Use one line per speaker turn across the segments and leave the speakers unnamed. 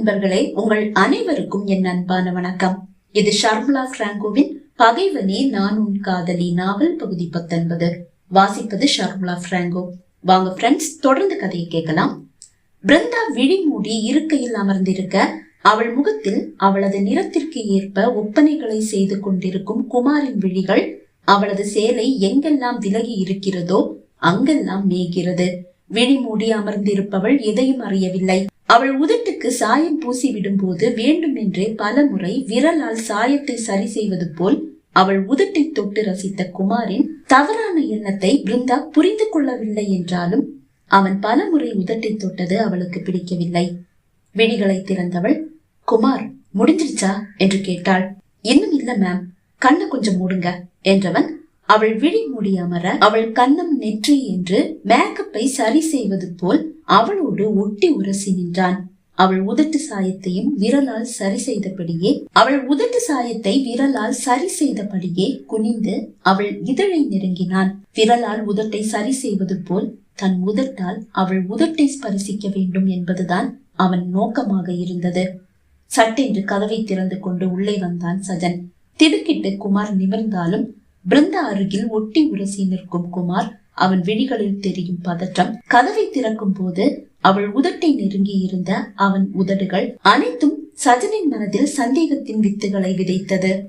நண்பர்களே உங்கள் அனைவருக்கும் என் அன்பான வணக்கம். இது ஷர்மிளா பிராங்கோவின் பகைவனே நான் உன் காதலி நாவல் பகுதி பத்தொன்பது. வாசிப்பது ஷர்மிளா பிராங்கோ வாங்க ஃப்ரெண்ட்ஸ் தொடர்ந்து கதையை கேட்கலாம். பிருந்தா விழி மூடி இருக்கையில் அமர்ந்திருக்க அவள் முகத்தில் அவளது நிறத்திற்கு ஏற்ப ஒப்பனைகளை செய்து கொண்டிருக்கும் குமாரின் விழிகள் அவளது சேலை எங்கெல்லாம் விலகி இருக்கிறதோ அங்கெல்லாம் மேய்கிறது. விழி மூடி அமர்ந்திருப்பவள் எதையும் அறியவில்லை. அவள் உதட்டுக்கு சாயம் பூசி விடும்போது வேண்டுமென்றே பல முறை விரலால் சாயத்தை சரி செய்வது போல் அவள் உதட்டை தொட்டு ரசித்த குமாரின் தவறான எண்ணத்தை பிருந்தா புரிந்து கொள்ளவில்லை என்றாலும் அவன் பல முறை உதட்டை தொட்டது அவளுக்கு பிடிக்கவில்லை. விழிகளை திறந்தவள் குமார் முடிஞ்சிருச்சா? என்று கேட்டாள். இன்னும் இல்ல மேம் கண்ணை கொஞ்சம் மூடுங்க என்றவன் அவள் விழி மூடி அமர அவள் கண்ணம் நெற்றி என்று மேக்கப்பை சரி செய்வது போல் அவளோடு ஒட்டி உரசி நின்றான். அவள் உதட்டு சாயத்தையும் விரலால் சரி செய்தபடியே அவள் உதட்டு சாயத்தை விரலால் சரி செய்தபடியே குனிந்து அவள் இதழை நெருங்கினான். விரலால் உதட்டை சரி செய்வது போல் தன் உதட்டால் அவள் உதட்டை ஸ்பரிசிக்க வேண்டும் என்பதுதான் அவன் நோக்கமாக இருந்தது. சட்டென்று கதவை திறந்து கொண்டு உள்ளே வந்தான் சஜன். திடுக்கிட்டு குமார் நிமிர்ந்தாலும் பிருந்தா அருகில் ஒட்டி உரசி நிற்கும் குமார் அவன் விழிகளில் தெரியும் பதற்றம். கதவை திறக்கும் போது அவள் உதட்டை நெருங்கி இருந்த அவன் உதடுகள் அனைத்தும் சஜனின் மனதில் சந்தேகத்தின் வித்துகளை விதைத்தது.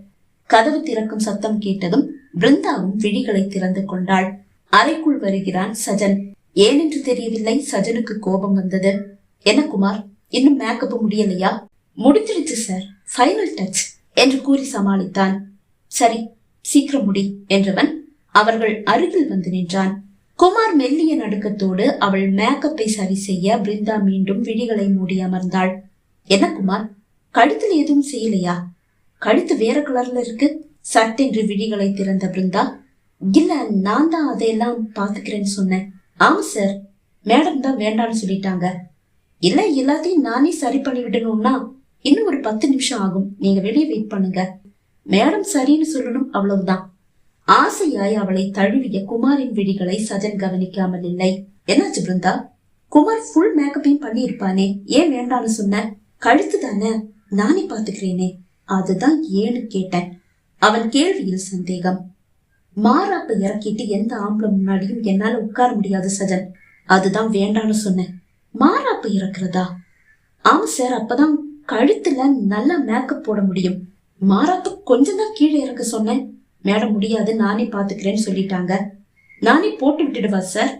கதவு திறக்கும் சத்தம் கேட்டதும் பிருந்தாவும் விழிகளை திறந்து கொண்டாள். அறைக்குள் வருகிறான் சஜன். ஏனென்று தெரியவில்லை சஜனுக்கு கோபம் வந்தது. என்ன குமார் இன்னும் மேக்கப் முடியலையா? முடிஞ்சிருச்சு சார். ஃபைனல் டச் என்று கூறி சமாளித்தான். சரி சீக்கிரம் முடி என்றவன் அவர்கள் அருகில் வந்து நின்றான். குமார் மெல்லிய நடுக்கத்தோடு அவள் மேக்கப்பை சரி செய்ய பிருந்தா மீண்டும் விழிகளை மூடி அமர்ந்தாள். என்ன குமார் கழுத்தில் எதுவும் செய்யலையா? கழுத்து வேற கலர்ல இருக்கு. சட்டென்று விழிகளை திறந்த பிருந்தா இல்ல நான் தான் அதையெல்லாம் பாத்துக்கிறேன்னு சொன்னேன். ஆமா சார் மேடம் தான் வேண்டாம்னு சொல்லிட்டாங்க. இல்ல எல்லாத்தையும் நானே சரி பண்ணி விடணும்னா இன்னும் ஒரு பத்து நிமிஷம் ஆகும். நீங்க வெளியே வெயிட் பண்ணுங்க. மேடம் சரின்னு சொல்லணும் அவ்வளவுதான். ஆசையாய் அவளை தழுவிய குமாரின் விழிகளை சஜன் கவனிக்காமல் இல்லை. என்னாச்சு பிருந்தா? குமார் ஃபுல் மேக்கப்பையும் பண்ணியிருப்பானே. ஏன் வேண்டாம்னு சொன்ன? கழுத்து தானே? நானே பாத்துக்கிறேனே அதுதான் ஏன்னு கேட்டேன். அவன் கேள்வியில் சந்தேகம். மாறாப்ப இறக்கிட்டு எந்த ஆம்பளை முன்னாடியும் என்னால உட்கார முடியாது சஜன். அதுதான் வேண்டான்னு சொன்னேன். மாறாப்ப இறக்குறதா? ஆமா சார் அப்பதான் கழுத்துல நல்லா மேக்கப் போட முடியும். மாறாப்ப கொஞ்சம் தான் கீழே இறக்க சொன்னேன். மேடம் முடியாது. நானே பாத்துக்கிறேன்னு சொல்லிட்டாங்க. நானே போட்டு விட்டுடுவா சார்?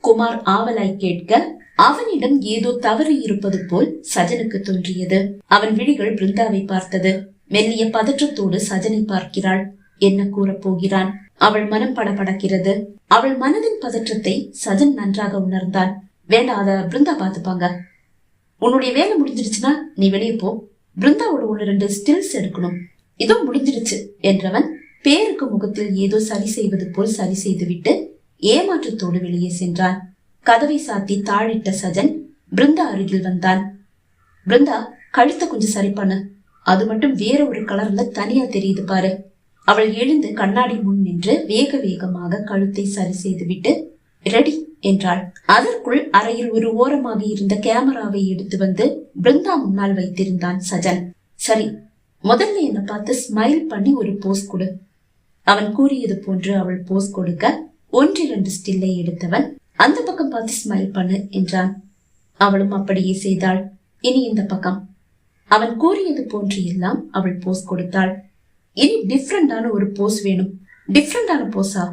குமார் ஆவலாய் கேட்க அவனிடம் ஏதோ தவறு இருப்பது போல் சஜனுக்கு தோன்றியது. அவன் விழிகள் பிருந்தாவை பார்த்தது. மெல்லிய பதற்றத்தோடு சஜனை பார்க்கிறாள். என்ன கூறப் போகிறான்? அவள் மனம் படபடக்கிறது. அவள் மனதின் பதற்றத்தை சஜன் நன்றாக உணர்ந்தான். வேண்டாம் அத பிருந்தா பாத்துப்பாங்க உன்னுடைய வேலை முடிஞ்சிருச்சுன்னா நீ வெளியே போ. பிருந்தாவோட ஒன்று ரெண்டு ஸ்டில்ஸ் எடுக்கணும். இதோ முடிஞ்சிருச்சு என்றவன் பேருக்கு முகத்தில் ஏதோ சரி செய்வது போல் சரி செய்துவிட்டு ஏமாற்றத்தோடு வெளியே சென்றான். கதவை சாத்தி தாழிட்ட சஜன் பிருந்தா அருகில் வந்தான். பிருந்தா கழுத்தை கொஞ்சம் சரி பண்ணு. அது மட்டும் வேற ஒரு கலர்ல தனியா தெரியுது பாரு. அவள் எழுந்து கண்ணாடி முன் நின்று வேக வேகமாக கழுத்தை சரி செய்துவிட்டு ரெடி என்றாள். அதற்குள் அறையில் ஒரு ஓரமாக இருந்த கேமராவை எடுத்து வந்து பிருந்தா முன்னால் வைத்திருந்தான் சஜன். சரி முதல்ல என்ன பார்த்து ஸ்மைல் பண்ணி ஒரு போஸ் கொடு. அவன் கூறியது போன்று அவள் போஸ் கொடுக்க ஒன்றிரண்டு ஸ்டில்லை எடுத்தவன் அந்த பக்கம் பார்த்து ஸ்மைல் பண்ணு என்றான். அவளும் அப்படியே செய்தாள். இனி இந்த பக்கம். அவன் கூறியது போன்று எல்லாம் அவள் போஸ் கொடுத்தாள். இனி டிஃப்ரெண்டான ஒரு போஸ் வேணும். டிஃப்ரெண்டான போஸா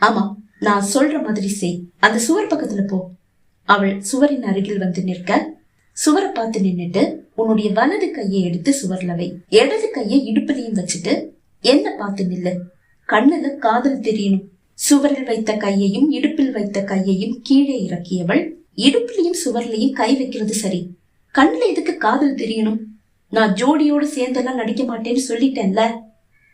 ஆமா நான் சொல்ற மாதிரி செய். அந்த சுவர் பக்கத்துல போ. அவள் சுவரின் அருகில் வந்து நிற்க சுவரை பார்த்து நின்னுட்டு உன்னுடைய வலது கையை எடுத்து சுவர்ல வை. இடது கையை இடுப்புலையும் வச்சுட்டு என்ன பார்த்து நில்லு? கண்ணுல காதல் தெரியணும் சுவரில் வைத்த கையையும் இடுப்பில் வைத்த கையையும் கீழே இறக்கியவள் இடுப்புலையும் சுவர்லையும் கை வைக்கிறது சரி. கண்ணுல எதுக்கு காதல் தெரியணும்? நான் ஜோடியோட சேர்ந்தெல்லாம் நடிக்க மாட்டேன்னு சொல்லிட்டேன்ல.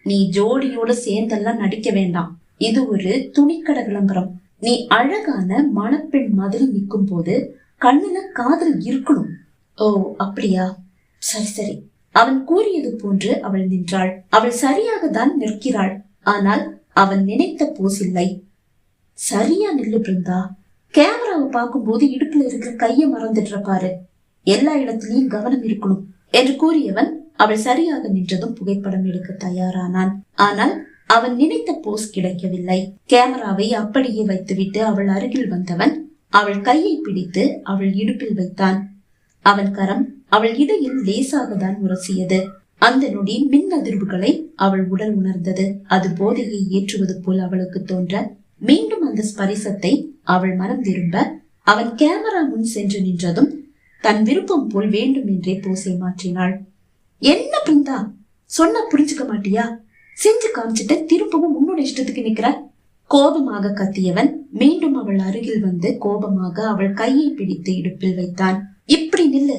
நீ ஜோடியோட சேர்ந்தெல்லாம் நடிக்க வேண்டாம். இது ஒரு துணிக்கடை விளம்பரம் நீ அழகான மணப்பெண் மாதிரி நிற்கும் போது கண்ணுல காதல் இருக்கணும். ஓ அப்படியா? சரி சரி. அவன் கூறியது போன்று அவள் நின்றாள். அவள் சரியாக தான் நிற்கிறாள். ஆனால் அவன் நினைத்த போஸ் இல்லை சரியா நில்லு பிருந்தா. கேமராவை பார்க்கும்போது இடுப்புல இருக்கிற கைய மறந்துடுற பாரு. எல்லா இடத்திலையும் கவனம் இருக்கணும். என்று கூறியவன் அவள் சரியாக நின்றதும் புகைப்படம் எடுக்க தயாரானான். ஆனால் அவன் நினைத்த போஸ் கிடைக்கவில்லை. கேமராவை அப்படியே வைத்துவிட்டு அவள் அருகில் வந்தவன் அவள் கையை பிடித்து அவள் இடுப்பில் வைத்தான். அவன் கரம் அவள் இடையில் லேசாக தான் உரசியது. அந்த நொடி மின் அதிர்வுகளை அவள் உடல் உணர்ந்தது. அது போதையை ஏற்றுவது போல் அவளுக்கு தோன்ற மீண்டும் அந்த ஸ்பரிசத்தை அவள் மனம் திரும்ப அவன் கேமரா முன் சென்று நின்றதும் தன் விருப்பம் போல் வேண்டும் என்றே போசை மாற்றினாள். என்ன பிருந்தா? சொன்னா புரிஞ்சுக்க மாட்டியா? செஞ்சு காமிச்சிட்டு திரும்பவும் உன்னோட இஷ்டத்துக்கு நிக்கிற கோபமாக கத்தியவன் மீண்டும் அவள் அருகில் வந்து கோபமாக அவள் கையை பிடித்து இடுப்பில் வைத்தான். இப்படி நில்லு.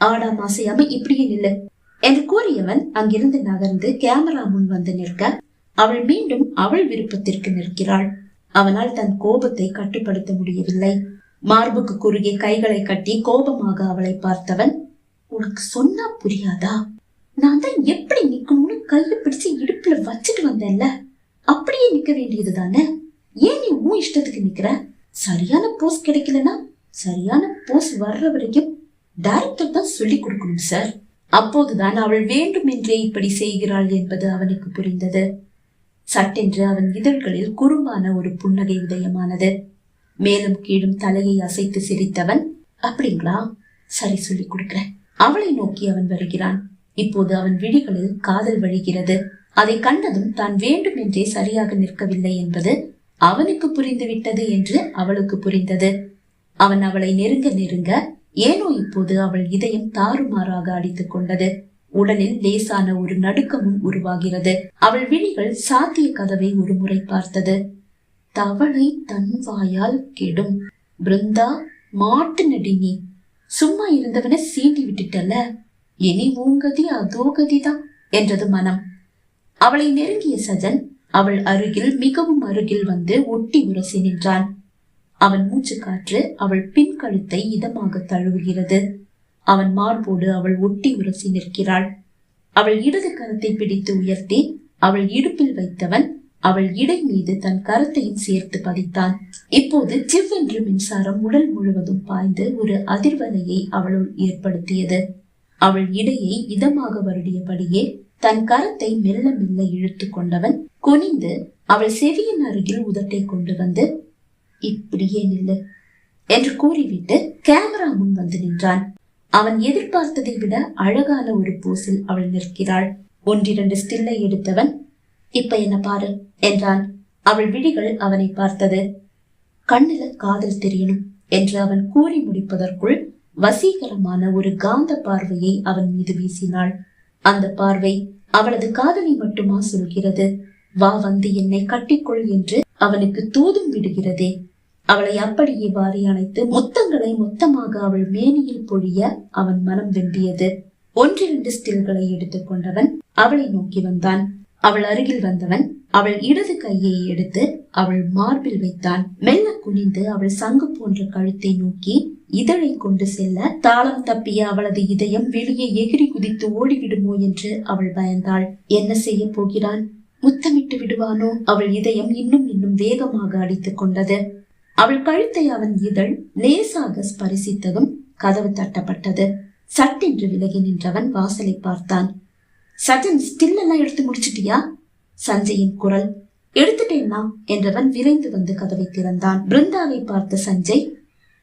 ஆடாம் அசையாம இப்படியே நில்லு என்று கூறியவன் அங்கிருந்து நகர்ந்து கேமரா முன் வந்து நிற்க அவள் மீண்டும் அவள் விருப்பத்திற்கு நிற்கிறாள். அவனால் தன் கோபத்தை கட்டுப்படுத்த முடியவில்லை. மார்புக்கு குறுகிய கைகளை கட்டி கோபமாக அவளை பார்த்தவன் உனக்கு சொன்னா புரியாதா? நான் தான் எப்படி நிற்கும் கையை பிடிச்சு இடுப்புல வச்சுட்டு வந்தேன்ல அப்படியே நிக்க வேண்டியது தானே ஏன் நீ உன் இஷ்டத்துக்கு நிக்கிற? சரியான போஸ் கிடைக்கலனா சரியான போஸ் வர்ற வரைக்கும் டைரக்டர் தான் சொல்லி கொடுக்கணும் சார் அப்போதுதான் அவள் வேண்டுமென்றே இப்படி செய்கிறாள் என்பது அவனுக்கு புரிந்தது. சட்டென்று அவன் இதழ்களில் குறும்பான ஒரு புன்னகை உதயமானது. மேலும் கீழும் தலையை அசைத்து சிரித்தவன் அப்படிங்களா? சரி சொல்லி கொடுக்கிறேன். அவளை நோக்கி அவன் வருகிறான். இப்போது அவன் விழிகளில் காதல் வழிகிறது. அதை கண்டதும் தான் வேண்டும் என்றே சரியாக நிற்கவில்லை என்பது அவனுக்கு புரிந்துவிட்டது என்று அவளுக்கு புரிந்தது. அவன் அவளை நெருங்க நெருங்க ஏனோ இப்போது அவள் இதயம் தாறுமாறாக அடித்துக் கொண்டது. உடலில் லேசான ஒரு நடுக்கமும் உருவாகிறது. அவள் விழிகள் சாத்திய கதவை ஒரு முறை பார்த்தது. தவளை தன் வாயால் கெடும். பிருந்தா மாட்டு நடினி சும்மா இருந்தவனை சீண்டி விட்டுட்டல இனி ஊங்கதி அதோ கதிதான் என்றது மனம். அவளை நெருங்கிய சஜன் அவள் அருகில் மிகவும் அருகில் வந்து ஒட்டி உரசி நின்றான். அவன் மூச்சு காற்று அவள் பின் கழுத்தை இதமாக தழுவுகிறது. அவன் மார்போடு அவள் ஒட்டி உரசி நிற்கிறாள். அவள் இடது கரத்தை பிடித்து உயர்த்தி அவள் இடுப்பில் வைத்தவன் அவள் இடை மீது தன் கரத்தையும் சேர்த்து பதித்தான். இப்போது சிவ்வென்று மின்சாரம் உடல் முழுவதும் பாய்ந்து ஒரு அதிர்வலையை அவளுள் ஏற்படுத்தியது. அவள் இடையை இதமாக வருடியபடியே தன் கரத்தை மெல்ல மெல்ல இழுத்து கொண்டவன் குனிந்து அவள் செவியின் அருகில் உதட்டை கொண்டு வந்து இப்படியே நில்லு என்று கூறிவிட்டு கேமரா முன் வந்து நின்றான். அவன் எதிர்பார்த்ததை விட அழகான ஒரு பூசில் அவள் நிற்கிறாள். ஒன்றிரண்டு ஸ்டில்லை எடுத்தவன் இப்ப என்ன பாரு என்றான். அவள் விழிகள் அவனை பார்த்தது. கண்ணில காதல் தெரியணும் என்று அவன் கூறி முடிப்பதற்குள் வசீகரமான ஒரு காந்த பார்வையை அவன் மீது வீசினாள். அந்த பார்வை அவளது காதலை மட்டுமா சொல்கிறது? வா வந்து என்னை கட்டிக்கொள் என்று அவனுக்கு தூதும் விடுகிறதே. அவளை அப்படியே வாரி அணைத்து முத்தங்களை மொத்தமாக அவள் மேனியில் பொழிய அவன் மனம் வெம்பியது ஒன்றிரண்டு ஸ்டில்களை எடுத்துக்கொண்டவன் அவளை நோக்கி வந்தான். அவள் அருகில் வந்தவன் அவள் இடது கையை எடுத்து அவள் மார்பில் வைத்தான். மெல்ல குனிந்து அவள் சங்கு போன்ற கழுத்தை நோக்கி இதழை கொண்டு செல்ல தாளம் தப்பிய அவளது இதயம் வெளியே எகிரி குதித்து ஓடிவிடுமோ என்று அவள் பயந்தாள். என்ன செய்ய போகிறான்? முத்தமிட்டு விடுவானோ? அவள் இதயம் இன்னும் இன்னும் வேகமாக அடித்துக் கொண்டது. அவள் கழுத்தை அவன் இதழ் லேசாக ஸ்பரிசித்ததும் கதவு தட்டப்பட்டது. சட்டென்று விலகி நின்றவன் வாசலை பார்த்தான். சஜன் ஸ்டில் எல்லாம் எடுத்து முடிச்சிட்டியா? சஞ்சயின் குரல். எடுத்துட்டேன்னா என்றவன் விரைந்து வந்து கதவை திறந்தான். பிருந்தாவை பார்த்த சஞ்சய்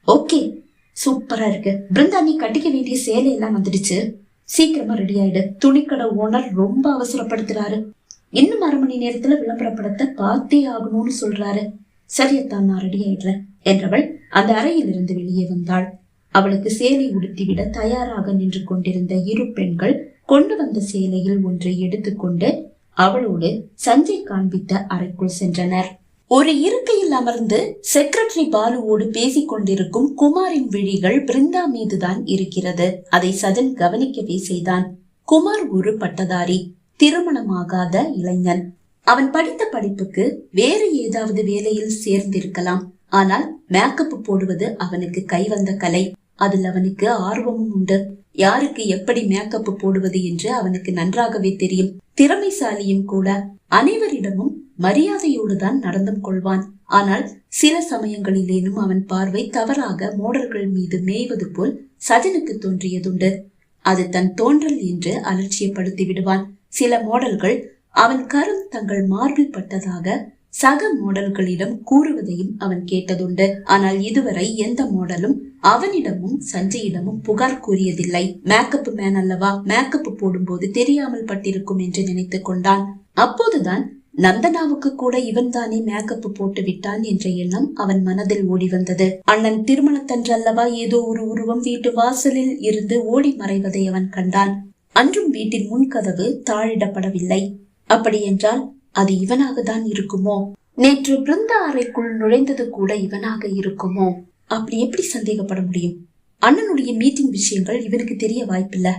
ஓகே சூப்பரா இருக்கு. பிருந்தா நீ கட்டிக்க வேண்டிய சேலை எல்லாம் வந்துடுச்சு. சீக்கிரமா ரெடி ஆயிடு. துணிக்கடை ஓனர் ரொம்ப அவசரப்படுத்துறாரு. இன்னும் அரை மணி நேரத்துல விளம்பரப்படத்தை பார்த்தே ஆகணும்னு சொல்றாரு. சரியத்தான் நான் ரெடி ஆயிடுறேன் என்றவள் அந்த அறையிலிருந்து வெளியே வந்தாள். அவளுக்கு சேலை உடுத்திவிட தயாராக நின்று கொண்டிருந்த இரு பெண்கள் கொண்டு வந்த சேலையில் ஒன்றை எடுத்துக்கொண்டு அவளோடு சஞ்சய் காண்பித்த அறைக்குள் சென்றனர். ஒரு இருக்கையில் அமர்ந்து செக்ரட்டரி பாலுவோடு பேசிக் கொண்டிருக்கும் குமாரின் விழிகள் பிருந்தா மீதுதான் இருக்கிறது. அதை சஜன் கவனிக்கவே செய்தான். குமார் ஒரு பட்டதாரி திருமணமாகாத இளைஞன். அவன் படித்த படிப்புக்கு வேறு ஏதாவது வேலையில் சேர்ந்திருக்கலாம். ஆனால் மேக்கப் போடுவது அவனுக்கு கைவந்த கலை. அதில் அவனுக்கு ஆர்வமும் உண்டு. யாருக்கு எப்படி மேக்கப் போடுவது என்று அவனுக்கு நன்றாகவே தெரியும். திறமைசாலியும் கூட. அனைவரிடமும் மரியாதையோடு தான் நடந்தும் கொள்வான். ஆனால் சில சமயங்களிலேனும் அவன் பார்வை தவறாக மோடர்கள் மீது மேய்வது போல் சஜனுக்கு தோன்றியதுண்டு. அது தன் தோன்றல் என்று அலட்சியப்படுத்தி விடுவான். சில மாடல்கள் அவன் கரும் தங்கள் மார்பில் பட்டதாக சக மாடல்களிடம் கூறுவதையும் அவன் கேட்டதுண்டு. ஆனால் இதுவரை எந்த மாடலும் அவனிடமும் சஞ்சயிடமும் புகார் கூறியதில்லை. மேக்கப் மேன் அல்லவா? மேக்கப் போடும்போது தெரியாமல் பட்டிருக்கும் என்று நினைத்து கொண்டான். அப்போதுதான் நந்தனாவுக்கு கூட இவன் தானே மேக்கப் போட்டு விட்டான் என்ற எண்ணம் அவன் மனதில் ஓடி வந்தது. அண்ணன் திருமணத்தன்றல்லவா ஏதோ ஒரு உருவம் வீட்டு வாசலில் இருந்து ஓடி மறைவதை அவன் கண்டான். அன்றும் வீட்டின் முன்கதவு தாழிடப்படவில்லை. அப்படியென்றால் அது இவனாக தான் இருக்குமோ? நேற்று பிருந்தா அறைக்குள் நுழைந்தது கூட இவனாக இருக்குமோ? அப்படி எப்படி சந்தேகப்பட முடியும்? அண்ணனுடைய மீட்டிங் விஷயங்கள் இவனுக்கு தெரிய வாய்ப்பில்ல.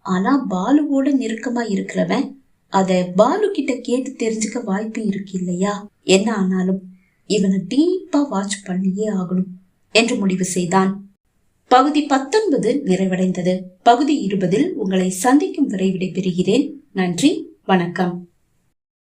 ஆனா பாலுவோட நெருக்கமா இருக்கிறவன் அத பாலு கிட்ட கேட்டு தெரிஞ்சுக்க வாய்ப்பு இருக்கு இல்லையா? என்ன ஆனாலும் இவனை டீப்பா வாட்ச் பண்ணியே ஆகணும் என்று முடிவு செய்தான். பகுதி பத்தொன்பது நிறைவடைந்தது. பகுதி இருபதில் உங்களை சந்திக்கும் வரை விடைபெறுகிறேன். நன்றி. வணக்கம்.